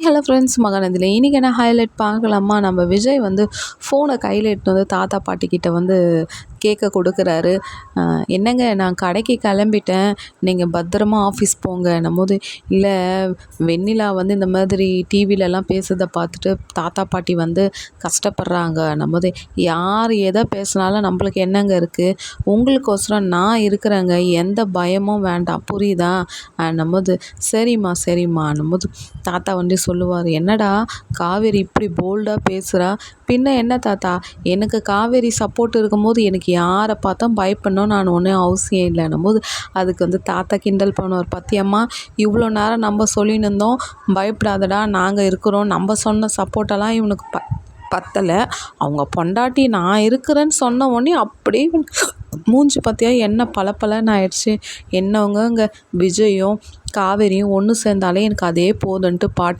Hello friends மகாநதியில் இன்றைக்கி என்ன highlight பார்க்கலாமா? நம்ம விஜய் வந்து ஃபோனை கையில் எடுத்து வந்து தாத்தா பாட்டிக்கிட்ட வந்து கேட்க கொடுக்குறாரு. என்னங்க நான் கடைக்கு கிளம்பிட்டேன். நீங்கள் பத்திரமா ஆஃபீஸ் போங்க. போது இல்லை வெண்ணிலா வந்து இந்த மாதிரி டிவிலலாம் பேசுறதை பார்த்துட்டு தாத்தா பாட்டி வந்து கஷ்டப்படுறாங்க. போது யார் எதை பேசினாலும் நம்மளுக்கு என்னங்க இருக்குது உங்களுக்கோசரம் நான் இருக்கிறேங்க. எந்த பயமும் வேண்டாம். புரியுதா? போது சரிம்மா சரிம்மா. போது தாத்தா வந்து சொல்லுவார் என்னடா காவேரி இப்படி போல்டாக பேசுகிறா பின்ன என்ன தாத்தா? எனக்கு காவேரி சப்போர்ட் இருக்கும்போது எனக்கு யாரை பார்த்தும் பயப்படணும் நான் ஒன்றும் அவசியம் இல்லைன்னும் போது அதுக்கு வந்து தாத்தா கிண்டல் பண்ணுவார். பத்தியம்மா இவ்வளோ நேரம் நம்ம சொல்லின்னு இருந்தோம் பயப்படாதடா நாங்கள் இருக்கிறோம். நம்ம சொன்ன சப்போர்ட்டெல்லாம் இவனுக்கு ப பத்தலை. அவங்க பொண்டாட்டி நான் இருக்கிறேன்னு சொன்ன உடனே அப்படியே மூஞ்சி பார்த்தியா என்ன பளபளன்னு ஆயிடுச்சு. என்னவங்க இங்கே விஜயும் காவேரியும் ஒன்று சேர்ந்தாலே எனக்கு அதே போதுன்ட்டு பாட்டி